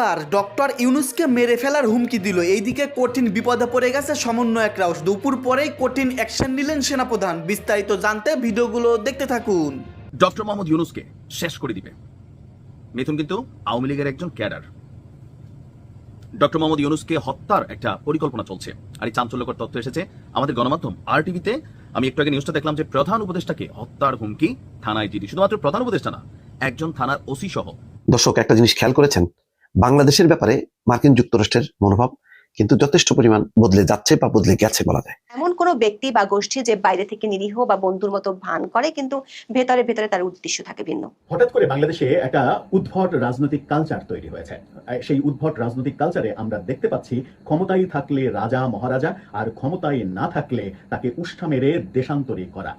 এবার ডক্টর ইউনুসকে মেরে ফেলার হুমকি দিল। এইদিকে কঠিন বিপদে পড়ে গেছে সমন্বয়করাও। দুপুর পরেই কঠিন অ্যাকশন নিলেন সেনাপ্রধান। বিস্তারিত জানতে ভিডিওগুলো দেখতে থাকুন। ডক্টর মোহাম্মদ ইউনুসকে শেষ করে দিবে। মিথুন কিন্তু আওয়ামী লীগের একজন ক্যাডার। ডক্টর মোহাম্মদ ইউনুসকে হত্যার একটা পরিকল্পনা চলছে। আর এই চাঞ্চল্যকর তথ্য এসেছে আমাদের গণমাধ্যম আর টিভিতে আমি একটু আগে নিউজটা দেখলাম যে প্রধান উপদেষ্টাকে হত্যার হুমকি থানায় জিডি। শুধুমাত্র প্রধান উপদেষ্টা না একজন থানার ওসি সহ। দর্শক একটা জিনিস খেয়াল করেছেন? বাংলাদেশের ব্যাপারে মার্কিন যুক্তরাষ্ট্রের মনোভাব কিন্তু যথেষ্ট পরিমাণ বদলে যাচ্ছে বা বদলে গেছে বলা যায়। এমন কোনো ব্যক্তি বা গোষ্ঠী যে বাইরে থেকে নিরীহ বা বন্ধুর মতো ভান করে কিন্তু ভেতরে ভেতরে তার উদ্দেশ্য থাকে ভিন্ন। হঠাৎ করে বাংলাদেশে একটা উদ্ভট রাজনৈতিক কালচার তৈরি হয়েছে। সেই উদ্ভট রাজনৈতিক কালচারে আমরা দেখতে পাচ্ছি ক্ষমতায় থাকলে রাজা মহারাজা আর ক্ষমতায় না থাকলে তাকে উষ্ঠা মেরে দেশান্তরী করা।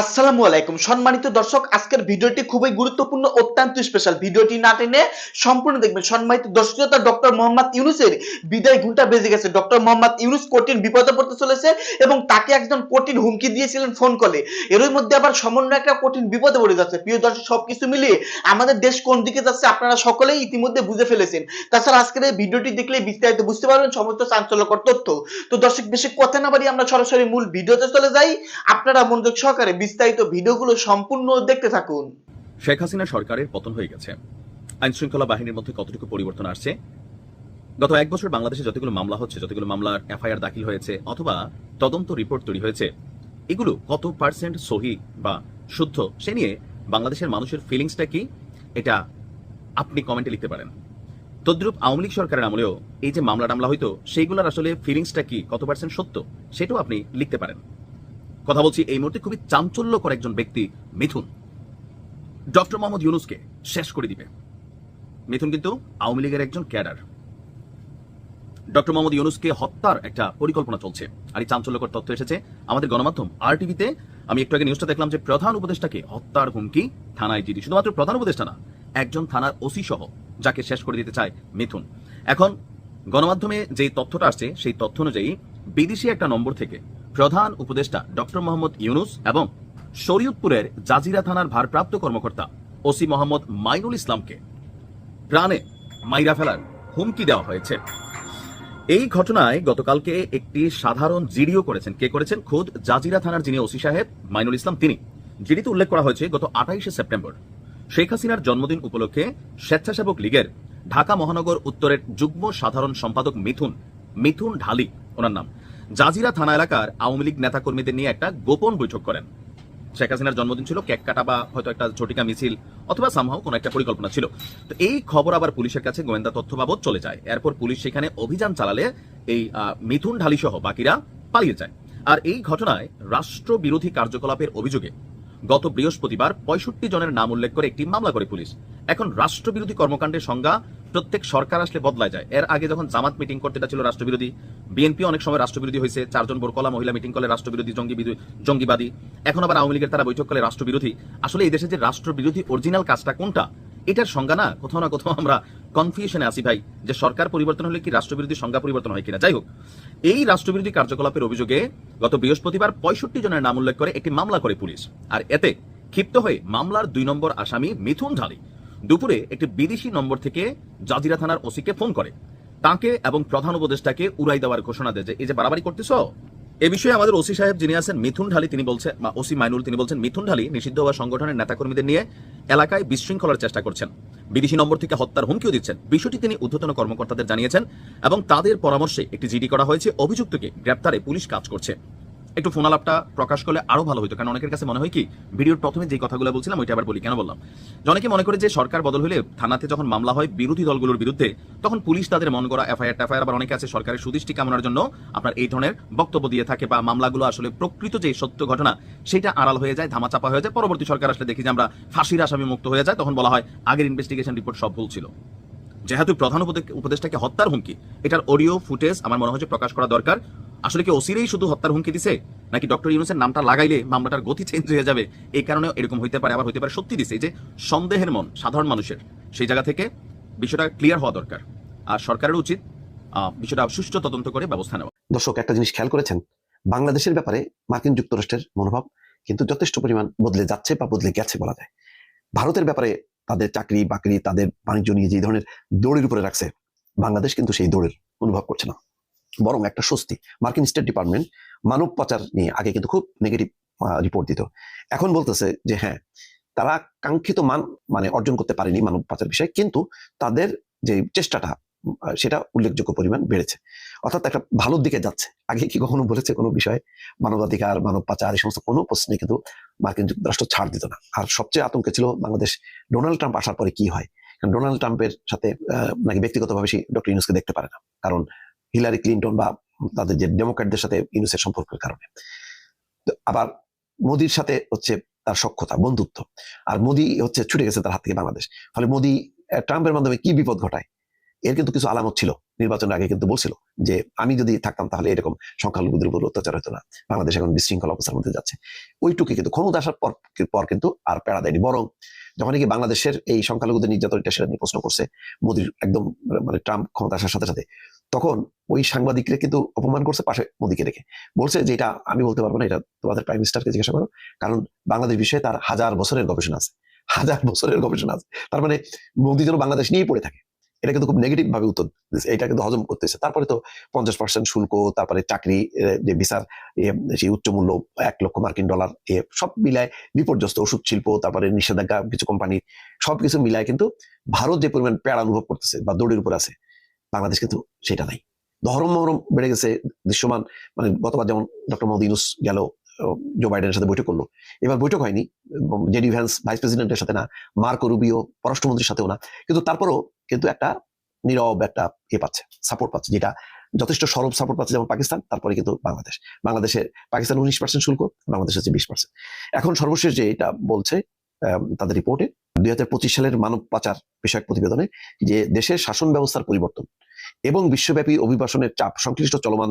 আসসালামু আলাইকুম। সম্মানিত দর্শক, আজকের ভিডিওটি খুবই গুরুত্বপূর্ণ, অত্যন্ত স্পেশাল ভিডিওটি না টেনে সম্পূর্ণ দেখবেন। সম্মানিত দর্শক ডক্টর মোহাম্মদ ইউনুসের বিদায় ঘণ্টা বেজে গেছে। ডক্টর মোহাম্মদ ইউনুস কঠিন বিপদে পড়তে চলেছে এবং তাকে একজন কঠিন হুমকি দিয়েছিলেন ফোন কলে। এরই মধ্যে আবার সমন্বয় একটা কঠিন বিপদে পড়ে যাচ্ছে। প্রিয় দর্শক, সবকিছু মিলিয়ে আমাদের দেশ কোন দিকে যাচ্ছে আপনারা সকলেই ইতিমধ্যে বুঝে ফেলেছেন। তাছাড়া আজকের এই ভিডিওটি দেখলে বিস্তারিত বুঝতে পারবেন সমস্ত চাঞ্চল্যকর তথ্য। তো দর্শক, বেশি কথা না বাড়ি আমরা সরাসরি মূল ভিডিওতে চলে যাই। আপনারা মনোযোগ সহকারে বিস্তারিত ভিডিওগুলো সম্পূর্ণ দেখতে থাকুন। শেখ হাসিনা সরকারের পতন হয়ে গেছে। আইন শৃঙ্খলা বাহিনীর মধ্যে কতটুকু পরিবর্তন আসছে? গত এক বছর বাংলাদেশে যতগুলো মামলা হচ্ছে, যতগুলো মামলার এফআইআর দাখিল হয়েছে, অথবা তদন্ত রিপোর্ট তৈরি হয়েছে, এগুলো কত পার্সেন্ট সহি বা শুদ্ধ, সে নিয়ে বাংলাদেশের মানুষের ফিলিংসটা কি? এটা আপনি কমেন্টে লিখতে পারেন। তদ্রুপ আওয়ামী লীগ সরকারের আমলেও এই যে মামলা টামলা হইতো, সেইগুলোর আসলে ফিলিংসটা কি? কত পার্সেন্ট সত্য? সেটাও আপনি লিখতে পারেন। কথা বলছি, এই মুহূর্তে খুবই চাঞ্চল্যকর একজন ব্যক্তি, মিথুন। ডক্টর মোহাম্মদ ইউনুসকে শেষ করে দিবে। মিথুন কিন্তু আওয়ামী লীগের একজন ক্যাডার। ডক্টর মোহাম্মদ ইউনুসকে হত্যার একটা পরিকল্পনা চলছে, আর এই চাঞ্চল্যকর তথ্য এসেছে আমাদের গণমাধ্যম আর টিভিতে আমি একটু আগে নিউজটা দেখলাম যে প্রধান উপদেষ্টাকে হত্যার হুমকি থানায় জিডি শুধুমাত্র প্রধান উপদেষ্টা না, একজন থানার ওসি সহ, যাকে শেষ করে দিতে চায় মিথুন। এখন গণমাধ্যমে যে তথ্যটা আসছে, সেই তথ্য অনুযায়ী বিদেশি একটা নম্বর থেকে প্রধান উপদেষ্টা ডক্টর মোহাম্মদ ইউনুস এবং শরীয়তপুরের জাজিরা থানার ভারপ্রাপ্ত কর্মকর্তা ওসি মোহাম্মদ মাইনুল ইসলামকে প্রাণে মাইরা ফেলার হুমকি দেওয়া হয়েছে। এই ঘটনায় গতকালকে একটি সাধারণ জিডিও করেছেন। কে করেছেন? খোদ জাজিরা থানার যিনি ওসি সাহেব, মাইনুল ইসলাম তিনি। জিডিতে উল্লেখ করা হয়েছে, গত আঠাইশে সেপ্টেম্বর শেখ হাসিনার জন্মদিন উপলক্ষে স্বেচ্ছাসেবক লীগের ঢাকা মহানগর উত্তরের যুগ্ম সাধারণ সম্পাদক মিথুন মিথুন ঢালি ওনার নাম। জাজিরা থানা এলাকার আওয়ামী লীগ নেতাকর্মীদের নিয়ে একটা গোপন বৈঠক করেন। শেখ হাসিনার জন্মদিন ছিল, কেক কাটা বা হয়তো একটা ঝটিকা মিছিল অথবা সামহাও কোনো একটা পরিকল্পনা ছিল। তো এই খবর আবার পুলিশের কাছে গোয়েন্দা তথ্য বাবদ চলে যায়। এরপর পুলিশ সেখানে অভিযান চালালে এই মিথুন ঢালি সহ বাকিরা পালিয়ে যায়। আর এই ঘটনায় রাষ্ট্রবিরোধী কার্যকলাপের অভিযোগে গত বৃহস্পতিবার পঁয়ষট্টি জনের নাম উল্লেখ করে একটি মামলা করে পুলিশ। এখন রাষ্ট্রবিরোধী কর্মকাণ্ডের সংজ্ঞা প্রত্যেক সরকার আসলে বদলায় যায়। এর আগে যখন জামাত মিটিং করতে ছিল রাষ্ট্রবিরোধী, বিএনপি অনেক সময় রাষ্ট্রবিরোধী হয়েছে, চারজন বোরকলা মহিলা মিটিং করলে রাষ্ট্রবিরোধী জঙ্গি জঙ্গিবাদী। এখন আবার আওয়ামী লীগের তারা বৈঠক করলে রাষ্ট্রবিরোধী। আসলে এই দেশে যে রাষ্ট্রবিরোধী অরিজিনাল কাজটা কোনটা? এটার সংজ্ঞা না, কোথাও না কোথাও আমরা কনফিউশনে আসি ভাই, যে সরকার পরিবর্তন হলে কি রাষ্ট্রবিরোধী সংজ্ঞা পরিবর্তন হয় কিনা। যাই হোক, এই রাষ্ট্রবিরোধী কার্যকলাপের অভিযোগে গত বৃহস্পতিবার পঁয়ষট্টি জনের নাম উল্লেখ করে একটি মামলা করে পুলিশ, আর এতে ক্ষিপ্ত হয়ে মামলার দুই নম্বর আসামি মিথুন ঢালি দুপুরে একটি বিদেশি নম্বর থেকে জাজিরা থানার ওসিকে ফোন করে। তাকে এবং প্রধান উপদেষ্টাকে উড়াই দেওয়ার ঘোষণা দেয় যে, এই যে বাড়াবাড়ি করতেছ? এ বিষয়ে আমাদের ওসি সাহেব যিনি আছেন, মিথুন ঢালি তিনি বলছেন বা ওসি মাইনুল তিনি বলছেন, মিথুন ঢালি নিষিদ্ধ হওয়া সংগঠনের নেতাকর্মীদের নিয়ে এলাকায় বিশৃঙ্খলার চেষ্টা করছেন। বিদেশি নম্বর থেকে হত্যার হুমকিও দিচ্ছেন। বিষয়টি তিনি ঊর্ধ্বতন কর্মকর্তাদের জানিয়েছেন এবং তাদের পরামর্শে একটি জিডি করা হয়েছে। অভিযুক্তকে গ্রেপ্তারে পুলিশ কাজ করছে। একটু ফোন আলাপটা প্রকাশ করলে আরও ভালো হতো কারণ অনেকের কাছে মনে হয় কি, ভিডিওর প্রথমে যে কথাগুলো বলছিলাম, ওইটা আবার বলি, কেন বললাম? অনেকে মনে করে যে সরকার বদল হলে থানাতে যখন মামলা হয় বিরোধী দলগুলোর বিরুদ্ধে, তখন পুলিশ তাদের মন করা এফআইআর টাফআইআর, আবার অনেকে আছে সরকারের সুদৃষ্টি কামনার জন্য আপনার এই ধরনের বক্তব্য দিয়ে থাকে বা মামলাগুলো আসলে প্রকৃত যে সত্য ঘটনা, সেটা আড়াল হয়ে যায়, ধামাচাপা হয়ে যায়। পরবর্তী সরকার আসলে দেখি যে আমরা ফাঁসির আসামি মুক্ত হয়ে যায়, তখন বলা হয় আগের ইনভেস্টিগেশন রিপোর্ট সব ভুল ছিল। যেহেতু প্রধান উপদে- উপদেষ্টাকে হত্যার হুমকি, এটার অডিও ফুটেজ আমার মনে হচ্ছে প্রকাশ করা দরকার। আসলে কি ওসিরেই শুধু হত্যার হুমকি দিছে? নাকি ডক্টর ইউনুসের নামটা লাগাইলে মামলাটার গতি চেঞ্জ হয়ে যাবে? এই কারণে এরকম হইতে পারে, আবার হইতে পারে সত্যি দিছে। যে সন্দেহের মন সাধারণ মানুষের, সেই জায়গা থেকে বিষয়টা ক্লিয়ার হওয়া দরকার। আর সরকারের উচিত বিষয়টা সুষ্ঠু তদন্ত করে ব্যবস্থা নেওয়া। দর্শক, একটা জিনিস খেয়াল করেছেন? বাংলাদেশের ব্যাপারে মার্কিন যুক্তরাষ্ট্রের মনোভাব কিন্তু যথেষ্ট পরিমাণ বদলে যাচ্ছে বা বদলে গেছে বলা যায়। ভারতের ব্যাপারে তাদের চাকরি বাকরি তাদের বাণিজ্য নিয়ে যে ধরনের দৌড়ের উপরে রাখছে, বাংলাদেশ কিন্তু সেই দৌড়ের অনুভব করছে না। বরং একটা স্বস্তি। মার্কিন স্টেট ডিপার্টমেন্ট মানব পাচার নিয়ে আগে কিন্তু খুব নেগেটিভ রিপোর্ট দিত। এখন বলতেছে যে হ্যাঁ তারা কাঙ্ক্ষিত মান মানে অর্জন করতে পারেনি মানব পাচার বিষয়ে, কিন্তু তাদের যে চেষ্টাটা সেটা উল্লেখযোগ্য পরিমাণ বেড়েছে। অর্থাৎ একটা ভালোর দিকে যাচ্ছে। আগে কি কখনো বলেছে কোনো বিষয়ে? মানবাধিকার, মানব পাচার, এই সমস্ত কোনো প্রশ্নে কিন্তু মার্কিন যুক্তরাষ্ট্র ছাড় দিত না। আর সবচেয়ে আতঙ্কে ছিল বাংলাদেশ, ডোনাল্ড ট্রাম্প আসার পরে কি হয়? ডোনাল্ড ট্রাম্পের সাথে নাকি ব্যক্তিগতভাবে সেই ডক্টর ইউনুসকে দেখতে পারে না। কারণ হিলারি ক্লিন্টন বা তাদের যে ডেমোক্র্যাটদের সাথে ইউনুসের সম্পর্কের কারণে। আবার মোদির সাথে হচ্ছে তার সক্ষতা বন্ধুত্ব। আর মোদি হচ্ছে ছুটে গেছে তার হাত থেকে বাংলাদেশ। ফলে মোদি ট্রাম্পের মাধ্যমে কি বিপদ ঘটায়? এর কিন্তু কিছু আলামত ছিল। নির্বাচনের আগে কিন্তু বলছিল যে, আমি যদি থাকতাম তাহলে এরকম সংখ্যালঘুদের উপর অত্যাচার হতো না। বাংলাদেশ এখন বিশৃঙ্খল অবস্থার মধ্যে যাচ্ছে। ওইটুকু কিন্তু, ক্ষমতা আসার পর পর কিন্তু আর পেড়া দেয়নি। বরং যখন নাকি বাংলাদেশের এই সংখ্যালঘুদের নির্যাতন এটা সেটা নিয়ে প্রশ্ন করছে, মোদির একদম মানে ট্রাম্প ক্ষমতা আসার সাথে সাথে তখন ওই সাংবাদিকরা কিন্তু অপমান করছে পাশে মোদিকে রেখে বলছে যে এটা আমি বলতে পারব না, এটা তোমাদের প্রাইম মিনিস্টারকে জিজ্ঞাসা করো, কারণ বাংলাদেশ বিষয়ে তার হাজার বছরের গবেষণা আছে, হাজার বছরের গবেষণা আছে। তার মানে মোদি যেন বাংলাদেশ নিয়েই পড়ে থাকে। এটা কিন্তু খুব নেগেটিভ ভাবে উত্তর দিচ্ছে এটা কিন্তু হজম করতেছে তারপরে তো পঞ্চাশ পার্সেন্ট শুল্ক, তারপরে চাকরি যে ভিসার সেই উচ্চ মূল্য, এক লক্ষ মার্কিন ডলার, এ, সব মিলায় বিপর্যস্ত ওষুধ শিল্প, তারপরে নিষেধাজ্ঞা, কিছু কোম্পানি সবকিছু মিলায় কিন্তু ভারত যে পরিমাণ পেড়া অনুভব করতেছে বা দৌড়ের উপর আছে বাংলাদেশ কিন্তু সেটা নাই। ধরম মহরম বেড়ে গেছে, দৃশ্যমান। মানে গতবার যেমন ডক্টর মোদী ইউনুস গেল জো বাইডেনের সাথে বৈঠক করল। এবার বৈঠক হয়নি। জেডি ভ্যান্স ভাইস প্রেসিডেন্টের সাথে না, মার্কো রুবিও পররাষ্ট্রমন্ত্রীর সাথেও না। কিন্তু তারপরও কিন্তু একটা নীরব একটা ইয়ে পাচ্ছে সাপোর্ট পাচ্ছে, যেটা যথেষ্ট সরব সাপোর্ট পাচ্ছে যেমন পাকিস্তান, তারপরে কিন্তু বাংলাদেশ। বাংলাদেশের পাকিস্তান উনিশ পার্সেন্ট শুল্ক, বাংলাদেশ হচ্ছে বিশ পার্সেন্ট এখন সর্বশেষ যে এটা বলছে তাদের রিপোর্টে দুই হাজার পঁচিশ সালের মানব পাচার বিষয়ক প্রতিবেদনে যে দেশের শাসন ব্যবস্থার পরিবর্তন এবং বিশ্বব্যাপী অভিবাসনের চাপ সংশ্লিষ্ট চলমান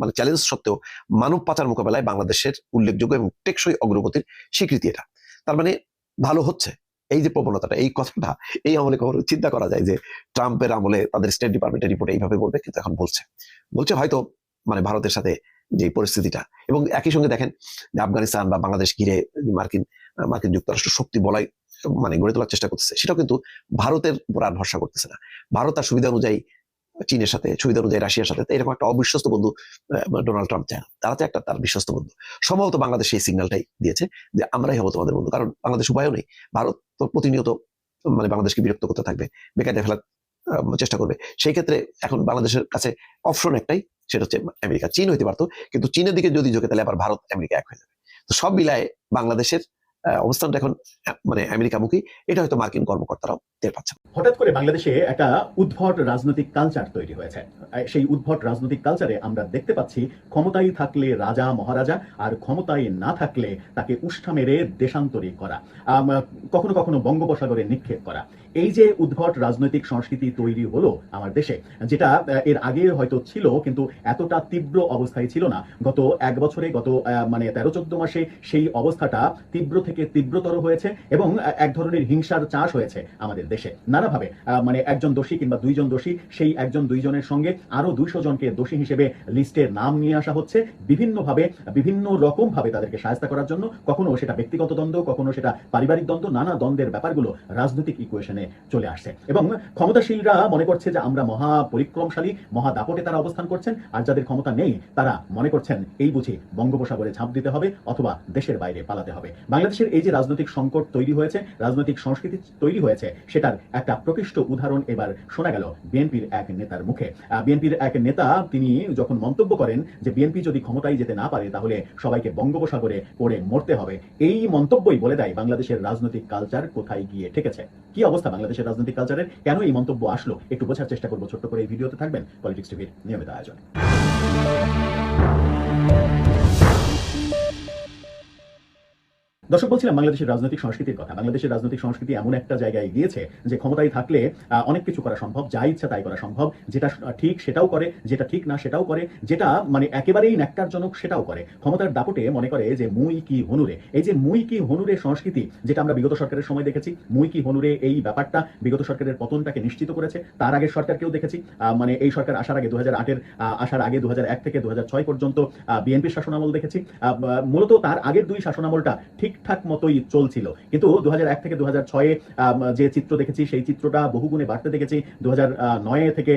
মানে চ্যালেঞ্জ সত্ত্বেও মানব পাচার মোকাবেলায় বাংলাদেশের উল্লেখযোগ্য এবং টেকসই অগ্রগতির স্বীকৃতি এটা। তার মানে ভালো হচ্ছে। এই যে প্রবণতাটা, এই কথাটা, এই আমলে চিন্তা করা যায় যে ট্রাম্পের আমলে তাদের স্টেট ডিপার্টমেন্টের রিপোর্টে এইভাবে বলবে, কিন্তু এখন বলছে। বলছে হয়তো মানে ভারতের সাথে যে পরিস্থিতিটা এবং একই সঙ্গে দেখেন আফগানিস্তান বা বাংলাদেশ ঘিরে মার্কিন মার্কিন যুক্তরাষ্ট্র শক্তি বলাই মানে গড়ে তোলার চেষ্টা করতেছে। সেটাও কিন্তু ভারতের উপর আর ভরসা করতেছে না। ভারত তার সুবিধা অনুযায়ী চীনের সাথে, সুবিধা অনুযায়ী রাশিয়ার সাথে, এরকম একটা অবিশ্বস্ত বন্ধু ডোনাল্ড ট্রাম্প চায় তারা তো একটা তার বিশ্বস্ত বন্ধু। সম্ভবত বাংলাদেশ সেই সিগন্যালটাই দিয়েছে যে আমরাই হব তোমাদের বন্ধু। কারণ বাংলাদেশ উপায়ও নেই। ভারত তো প্রতিনিয়ত মানে বাংলাদেশকে বিরক্ত করতে থাকবে বেকারে ফেলার চেষ্টা করবে। সেই ক্ষেত্রে এখন বাংলাদেশের কাছে অপশন একটাই, সেটা হচ্ছে আমেরিকা। চীন হইতে পারতো, কিন্তু চীনের দিকে যদি ঝোঁকে, তাহলে আবার ভারত আমেরিকা এক হয়ে যাবে। তো সব মিলায় বাংলাদেশের অবস্থানটা এখন মানে আমেরিকামুখী। এটা হয়তো মার্কিন কর্মকর্তারাও টের পাচ্ছে হঠাৎ করে বাংলাদেশে একটা উদ্ভট রাজনৈতিক কালচার তৈরি হয়েছে। সেই উদ্ভট রাজনৈতিক কালচারে আমরা দেখতে পাচ্ছি, ক্ষমতায় থাকলে রাজা, মহারাজা, আর ক্ষমতায় না থাকলে তাকে উষ্ঠা মেরে দেশান্তরী করা কখনো কখনো বঙ্গোপসাগরে নিক্ষেপ করা। এই যে উদ্ভট রাজনৈতিক সংস্কৃতি তৈরি হলো আমার দেশে, যেটা এর আগে হয়তো ছিল, কিন্তু এতটা তীব্র অবস্থায় ছিল না। গত এক বছরে, গত মানে তেরো, চোদ্দ মাসে সেই অবস্থাটা তীব্র থেকে তীব্রতর হয়েছে এবং এক ধরনের হিংসার চাষ হয়েছে আমাদের দেশে। নানাভাবে মানে একজন দোষী কিংবা দুইজন দোষী, সেই একজন দুইজনের সঙ্গে আরও দুইশো জনকে দোষী হিসেবে লিস্টে নাম নিয়ে আসা হচ্ছে। বিভিন্নভাবে, বিভিন্ন রকম ভাবে তাদেরকে সাহায্য করার জন্য, কখনো সেটা ব্যক্তিগত দ্বন্দ্ব, কখনো সেটা পারিবারিক দ্বন্দ্ব, নানা দ্বন্দ্বের ব্যাপারগুলো রাজনৈতিক ইকুয়েশনে চলে আসছে। এবং ক্ষমতাশীলরা মনে করছে যে আমরা মহা পরিক্রমশালী মহা দাপটে তারা অবস্থান করছেন, আর যাদের ক্ষমতা নেই, তারা মনে করছেন এই বুঝি বঙ্গোপসাগরে ঝাঁপ দিতে হবে অথবা দেশের বাইরে পালাতে হবে। বাংলাদেশের এই যে রাজনৈতিক সংকট তৈরি হয়েছে, রাজনৈতিক সংস্কৃতি তৈরি হয়েছে, সেটার একটা প্রকৃষ্ট উদাহরণ এবার শোনা গেল বিএনপির এক নেতার মুখে। বিএনপির এক নেতা, তিনি যখন মন্তব্য করেন যে বিএনপি যদি ক্ষমতায় যেতে না পারে, তাহলে সবাইকে বঙ্গোপসাগরে পড়ে মরতে হবে, এই মন্তব্যই বলে দেয় বাংলাদেশের রাজনৈতিক কালচার কোথায় গিয়ে ঠেকেছে। কি অবস্থা? বাংলাদেশের রাজনৈতিক কালচারের কেন এই মন্তব্য আসলো একটু বোঝার চেষ্টা করব ছোট্ট করে এই ভিডিওতে থাকবেন পলিটিক্স টিভির নিয়মিত আয়োজন। দর্শক বলছিলাম, বাংলাদেশের রাজনৈতিক সংস্কৃতির কথা। বাংলাদেশের রাজনৈতিক সংস্কৃতি এমন একটা জায়গায় গিয়েছে যে ক্ষমতায় থাকলে অনেক কিছু করা সম্ভব, যা ইচ্ছা তাই করা সম্ভব, যেটা ঠিক সেটাও করে, যেটা ঠিক না সেটাও করে, যেটা মানে একেবারেই ন্যাক্কারজনক সেটাও করে। ক্ষমতার দাপটে মনে করে যে মুই কি হনুরে। এই যে মুই কি হনুরে সংস্কৃতি, যেটা আমরা বিগত সরকারের সময় দেখেছি, মুই কি হনুরে এই ব্যাপারটা বিগত সরকারের পতনটাকে নিশ্চিত করেছে, তার আগের সরকারকেও দেখেছি। মানে এই সরকার আসার আগে দু হাজার আটের আসার আগে দু থেকে দু হাজার ছয় পর্যন্ত বিএনপির শাসনামল দেখেছি। মূলত তার আগের দুই শাসনামলটা ঠিক ঠিকঠাক মতোই চলছিল। কিন্তু দু হাজার এক থেকে দু হাজার ছয়ে যে চিত্র দেখেছি, সেই চিত্রটা বহুগুণে বাড়তে দেখেছি। দু হাজার নয় থেকে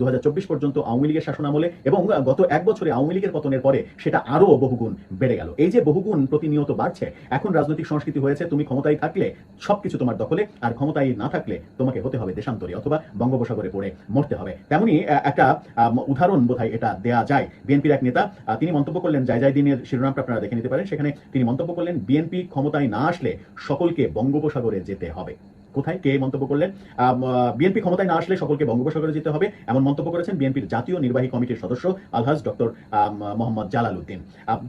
দু হাজার চব্বিশ পর্যন্ত আওয়ামী লীগের শাসন আমলে এবং গত এক বছরে আওয়ামী লীগের পতনের পরে সেটা আরও বহুগুণ বেড়ে গেল। এই যে বহুগুণ প্রতিনিয়ত বাড়ছে, এখন রাজনৈতিক সংস্কৃতি হয়েছে, তুমি ক্ষমতায় থাকলে সবকিছু তোমার দখলে, আর ক্ষমতায় না থাকলে তোমাকে হতে হবে দেশান্তরী অথবা বঙ্গোপসাগরে পড়ে মরতে হবে। তেমনি একটা উদাহরণ বোধহয় এটা দেয়া যায়। বিএনপির এক নেতা তিনি মন্তব্য করলেন, জায় জায় দিনের শিরোনামটা আপনারা দেখে নিতে পারেন। সেখানে তিনি মন্তব্য করলেন, বিএনপি ক্ষমতায় না আসলে সকলকে বঙ্গোপসাগরে যেতে হবে। কোথায়? কে মন্তব্য করলেন? বিএনপি ক্ষমতায় না আসলে সকলকে বঙ্গোপসাগরে যেতে হবে, এমন মন্তব্য করেছেন বিএনপির জাতীয় নির্বাহী কমিটির সদস্য আলহাজ ডক্টর মোহাম্মদ জালাল উদ্দিন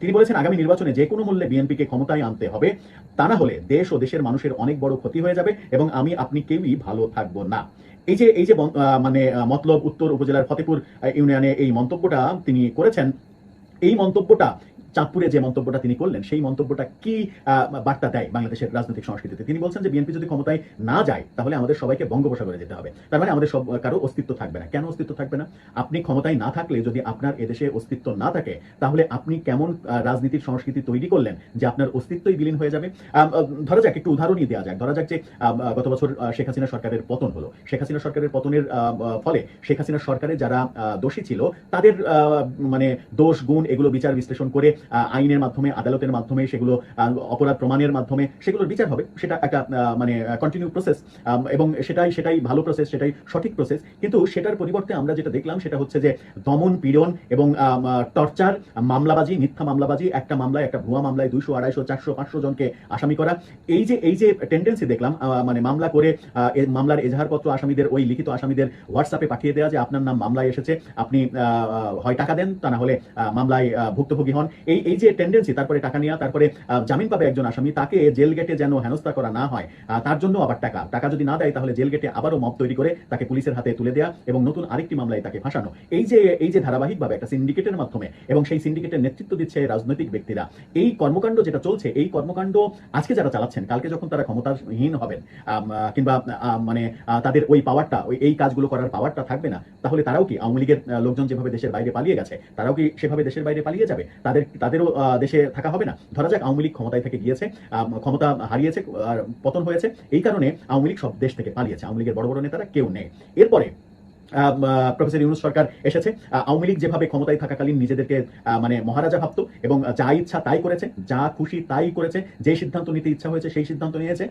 তিনি বলেছেন, আগামী নির্বাচনে যে কোনো মূল্যে বিএনপিকে ক্ষমতায় আনতে হবে, তা না হলে দেশ ও দেশের মানুষের অনেক বড় ক্ষতি হয়ে যাবে এবং আমি আপনি কেউই ভালো থাকব না। এই যে এই যে মানে মতলব উত্তর উপজেলার ফতেপুর ইউনিয়নে এই মন্তব্যটা তিনি করেছেন, এই মন্তব্যটা চাঁদপুরে যে মন্তব্যটা তিনি করলেন, সেই মন্তব্যটা কি বার্তা দেয় বাংলাদেশের রাজনৈতিক সংস্কৃতিতে? তিনি বলছেন যে বিএনপি যদি ক্ষমতায় না যায়, তাহলে আমাদের সবাইকে বঙ্গোপসাগরে যেতে হবে। তার মানে আমাদের সব, কারও অস্তিত্ব থাকবে না। কেন অস্তিত্ব থাকবে না? আপনি ক্ষমতায় না থাকলে, যদি আপনার এদেশে অস্তিত্ব না থাকে, তাহলে আপনি কেমন রাজনীতির সংস্কৃতি তৈরি করলেন যে আপনার অস্তিত্বই বিলীন হয়ে যাবে? ধরা যাক, একটু উদাহরণই দেওয়া যাক। ধরা যাক যে গত বছর শেখ হাসিনা সরকারের পতন হলো। শেখ হাসিনা সরকারের পতনের ফলে শেখ হাসিনা সরকারের যারা দোষী ছিল, তাদের মানে দোষ, গুণ, এগুলো বিচার বিশ্লেষণ করে আইনের মাধ্যমে, আদালতের মাধ্যমে, সেগুলো অপরাধ প্রমাণের মাধ্যমে, সেগুলোর বিচার হবে। সেটা একটা মানে কন্টিনিউ প্রসেস এবং সেটাই সেটাই ভালো প্রসেস সেটাই সঠিক প্রসেস কিন্তু সেটার পরিবর্তে আমরা যেটা দেখলাম, সেটা হচ্ছে যে দমন পীড়ন এবং টর্চার মামলাবাজি, মিথ্যা মামলাবাজি, একটা মামলায়, একটা ভুয়া মামলায় দুইশো, আড়াইশো, চারশো, পাঁচশো জনকে আসামি করা। এই যে এই যে টেন্ডেন্সি দেখলাম মানে মামলা করে মামলার এজাহারপত্র আসামিদের, ওই লিখিত আসামিদের হোয়াটসঅ্যাপে পাঠিয়ে দেওয়া যে, আপনার নাম মামলায় এসেছে, আপনি হয় টাকা দেন, তা না হলে মামলায় ভুক্তভোগী হন। এই এই এই যে টেন্ডেন্সি তারপরে টাকা নেওয়া তারপরে জামিন পাবে একজন আসামি, তাকে জেল গেটে যেন হেনস্থা করা না হয় তার জন্য আবার টাকা। টাকা যদি না দেয়, তাহলে জেল গেটে আবারও মব তৈরি করে তাকে পুলিশের হাতে তুলে দেওয়া এবং নতুন আরেকটি মামলায় তাকে ফাঁসানো। এই যে এই যে ধারাবাহিকভাবে একটা সিন্ডিকেটের মাধ্যমে এবং সেই সিন্ডিকেটের নেতৃত্ব দিচ্ছে রাজনৈতিক ব্যক্তিরা, এই কর্মকাণ্ড যেটা চলছে, এই কর্মকাণ্ড আজকে যারা চালাচ্ছেন, কালকে যখন তারা ক্ষমতাহীন হবেন কিংবা মানে তাদের ওই পাওয়ারটা ওই, এই কাজগুলো করার পাওয়ারটা থাকবে না, তাহলে তারাও কি আওয়ামী লীগের লোকজন যেভাবে দেশের বাইরে পালিয়ে গেছে, তারাও কি সেভাবে দেশের বাইরে পালিয়ে যাবে? তাদের তাদেরও দেশে থাকা হবে না। ধরা যাক আওয়ামী লীগ ক্ষমতায় থেকে গিয়েছে ক্ষমতা হারিয়েছে, আর পতন হয়েছে। এই কারণে আওয়ামী লীগ সব দেশ থেকে পালিয়েছে। আওয়ামী লীগের বড় বড় নেতারা কেউ নেই। এরপরে প্রফেসর ইউনুস সরকার এসেছে। আওয়ামী লীগ যেভাবে ক্ষমতায় থাকাকালীন নিজেদেরকে মানে মহারাজা ভাবতো এবং যা ইচ্ছা তাই করেছে, যা খুশি তাই করেছে, যে সিদ্ধান্ত নিতে ইচ্ছা হয়েছে সেই সিদ্ধান্ত নিয়েছে।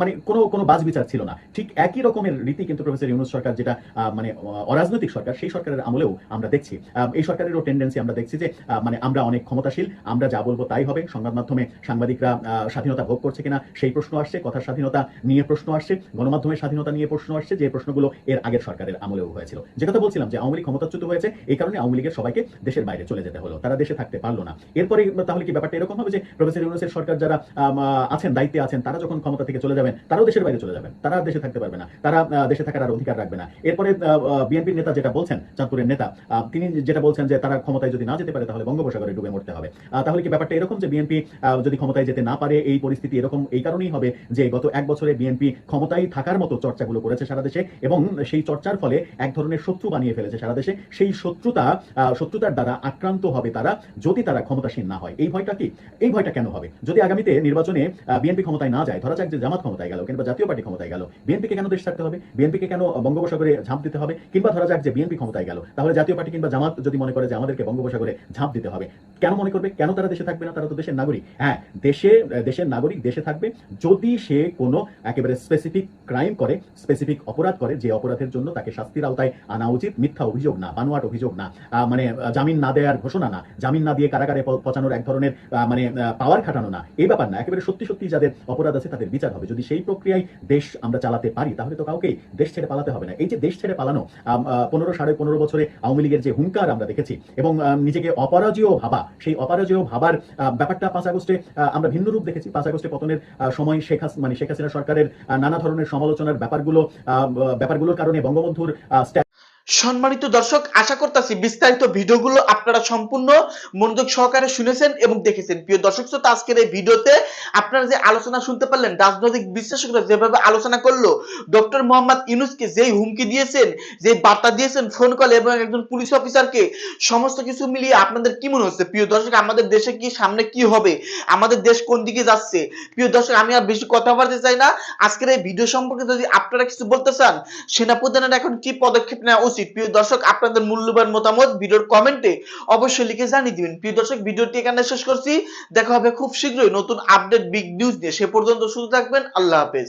মানে কোনো কোনো বাজ বিচার ছিল না। ঠিক একই রকমের রীতি কিন্তু প্রফেসর ইউনুস সরকার যেটা মানে অরাজনৈতিক সরকার, সেই সরকারের আমলেও আমরা দেখছি। এই সরকারেরও টেন্ডেন্সি আমরা দেখছি যে মানে আমরা অনেক ক্ষমতাশীল, আমরা যা বলব তাই হবে। সংবাদ মাধ্যমে সাংবাদিকরা স্বাধীনতা ভোগ করছে কিনা সেই প্রশ্ন আসছে, কথার স্বাধীনতা নিয়ে প্রশ্ন আসছে, গণমাধ্যমের স্বাধীনতা নিয়ে প্রশ্ন আসছে, যে প্রশ্নগুলো এর আগের সরকারের আমলেও হয়েছিল। যে কথা বলছিলাম যে আওয়ামী লীগ ক্ষমতাচ্যুত হয়েছে, এই কারণে আওয়ামী লীগের সবাইকে দেশের বাইরে চলে যেতে হলো। তারা দেশে থাকতে পারল না। এরপরে তাহলে কি ব্যাপারটা এরকম হবে যে প্রফেসর ইউনুসের সরকার যারা আছেন, দায়িত্বে আছেন, তারা যখন ক্ষমতা থেকে চলে যাবেন, তারাও দেশের বাইরে চলে যাবেন। তারা দেশে থাকতে পারবে না। তারা দেশে থাকার আর অধিকার রাখবে না। এরপরে বিএনপির নেতা যেটা বলছেন, চাঁদপুরের নেতা তিনি যেটা বলছেন যে তারা ক্ষমতায় যদি না যেতে পারে, তাহলে বঙ্গোপসাগরে ডুবে মরতে হবে। তাহলে কি ব্যাপারটা এরকম যে বিএনপি যদি ক্ষমতায় যেতে না পারে, এই পরিস্থিতি এরকম, এই কারণেই হবে যে গত এক বছরে বিএনপি ক্ষমতায় থাকার মতো চর্চাগুলো করেছে সারা দেশে এবং সেই চর্চার ফলে এক ধরনের শত্রু বানিয়ে ফেলেছে সারা দেশে। সেই শত্রুতা শত্রুতার দ্বারা আক্রান্ত হবে তারা যদি তারা ক্ষমতাসীন না হয়। এই ভয়টা কি? এই ভয়টা কেন হবে? যদি আগামীতে নির্বাচনে বিএনপি ক্ষমতায় না যায়, ধরা যাক যে জামাত ক্ষমতায় গেল কিংবা জাতীয় পার্টি ক্ষমতায় গেল, বিএনপিকে কেন দেশ থাকতে হবে? বিএনপিকে কেন বঙ্গোপসাগরে ঝাঁপ দিতে হবে? কিংবা ধরা যাক যে বিএনপি ক্ষমতায় গেল, তাহলে জাতীয় পার্টি কিংবা জামাত যদি মনে করে যে আমাদেরকে বঙ্গোপসাগরে ঝাঁপ দিতে হবে, কেন মনে করবে? কেন তারা দেশে থাকবে না? তারা তো দেশের নাগরিক। হ্যাঁ দেশে, দেশের নাগরিক দেশে থাকবে যদি সে কোনো একেবারে স্পেসিফিক ক্রাইম করে স্পেসিফিক অপরাধ করে, যে অপরাধের জন্য তাকে শাস্তির আওতায় আনা উচিত। মিথ্যা অভিযোগ না, বানোয়াট অভিযোগ না। মানে জামিন না দেওয়ার ঘোষণা না। জামিন না দিয়ে কারাগারে পচানোর এক ধরনের মানে পাওয়ার খাটানো না। এই ব্যাপার না, একেবারে সত্যি সত্যি যাদের অপরাধ আছে তাদের বিচার হবে। যদি সেই প্রক্রিয়ায় দেশ আমরা চালাতে পারি, তাহলে তো কাউকেই দেশ ছেড়ে পালাতে হবে না। এই যে দেশ ছেড়ে পালানো পনেরো সাড়ে পনেরো বছরে আওয়ামী লীগের যে হুঙ্কার আমরা দেখেছি এবং নিজেকে অপরাজয় ভাবা, সেই অপরাজয় ভাবার ব্যাপারটা পাঁচ আগস্টে আমরা ভিন্ন রূপ দেখেছি। পাঁচ আগস্টে পতনের সময় শেখ মানে শেখ হাসিনা সরকারের নানা ধরনের সমালোচনার ব্যাপারগুলো ব্যাপারগুলোর কারণে Jaipur uh, সম্মানিত দর্শক, আশা করতেছি বিস্তারিত ভিডিওগুলো আপনারা সম্পূর্ণ মনোযোগ সহকারে শুনেছেন এবং দেখেছেন। প্রিয় দর্শক শ্রোতা, আজকের এই ভিডিওতে আপনারা যে আলোচনা শুনতে পারলেন, রাজনৈতিক বিশ্লেষকরা যেভাবে আলোচনা করল, ডক্টর মোহাম্মদ ইউনুসকে যেই হুমকি দিয়েছেন যে বার্তা দিয়েছেন ফোন কলে এবং একজন পুলিশ অফিসারকে সমস্ত কিছু মিলিয়ে আপনাদের কি মনে হচ্ছে? প্রিয় দর্শক, আমাদের দেশে কি, সামনে কি হবে? আমাদের দেশ কোন দিকে যাচ্ছে? প্রিয় দর্শক, আমি আর বেশি কথা বলতে চাই না। আজকের এই ভিডিও সম্পর্কে যদি আপনারা কিছু বলতে চান, সেনাপ্রধানের এখন কি পদক্ষেপ নেওয়া উচিত প্রিয় দর্শক, আপনাদের মূল্যবান মতামত ভিডিওর কমেন্টে অবশ্যই লিখে জানিয়ে দিবেন। প্রিয় দর্শক, ভিডিওটি এখানে শেষ করছি। দেখা হবে খুব শীঘ্রই নতুন আপডেট বিগ নিউজ নিয়ে। সে পর্যন্ত শুধু থাকবেন, আল্লাহ হাফেজ।